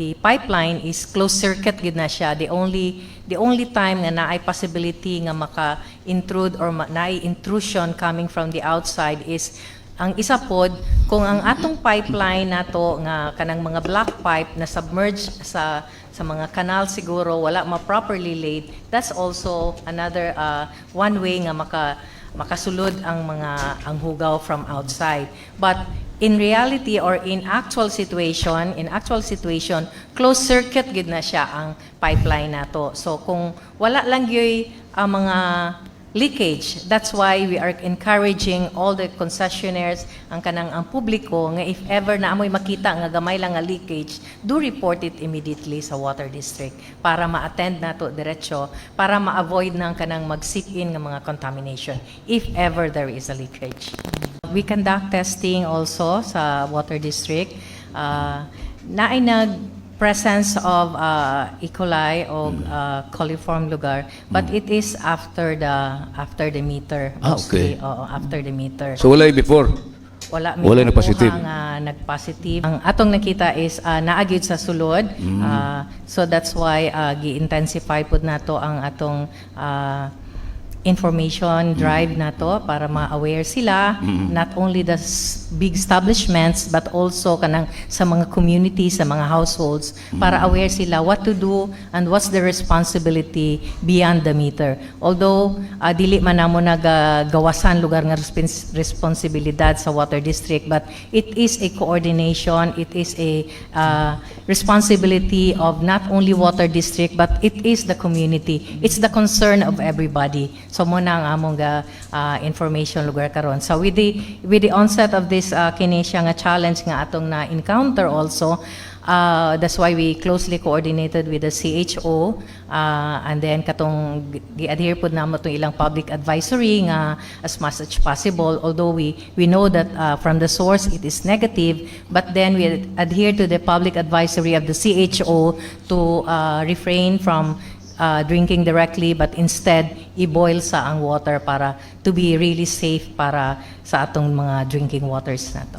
the pipeline is closed circuit gid na siya. The only the only time nga naay possibility nga maka-intrude or ma, naay intrusion coming from the outside is ang isa pod kung ang atong pipeline nato nga kanang mga black pipe na submerged sa sa mga kanal siguro wala ma properly laid that's also another uh, one way nga maka makasulod ang mga ang hugaw from outside. But in reality or in actual situation in actual situation closed circuit gid na siya ang pipeline nato so kung wala lang gyoy ang mga leakage. That's why we are encouraging all the concessionaires, ang kanang ang publiko, nga if ever na amoy makita nga gamay lang nga leakage, do report it immediately sa water district para ma-attend na to diretso, para ma-avoid ng kanang mag-seep in nga mga contamination if ever there is a leakage. We conduct testing also sa water district. Uh, naay nag presence of uh, E. coli o uh, coliform lugar, but it is after the after the meter. Ah, mostly. okay. Oo, after the meter. So wala before. Wala Wala na positive. nga nag-positive. Ang atong nakita is uh, naagid sa sulod. Uh, so that's why uh, gi-intensify pud nato ang atong uh, information drive nato para ma-aware sila not only the s- big establishments but also kanang sa mga communities sa mga households para aware sila what to do and what's the responsibility beyond the meter. Although uh, dili man namo nagagawasan lugar nga respons- responsibilidad sa water district but it is a coordination it is a uh, responsibility of not only water district but it is the community. It's the concern of everybody so mo na ang among ga, uh, information lugar karon. So with the with the onset of this uh, kini siya nga challenge nga atong na encounter also Uh, that's why we closely coordinated with the CHO uh, and then katong gi-adhere pud namo tong ilang public advisory nga as much as possible although we we know that uh, from the source it is negative but then we adhere to the public advisory of the CHO to uh, refrain from uh, drinking directly but instead i-boil sa ang water para to be really safe para sa atong mga drinking waters nato.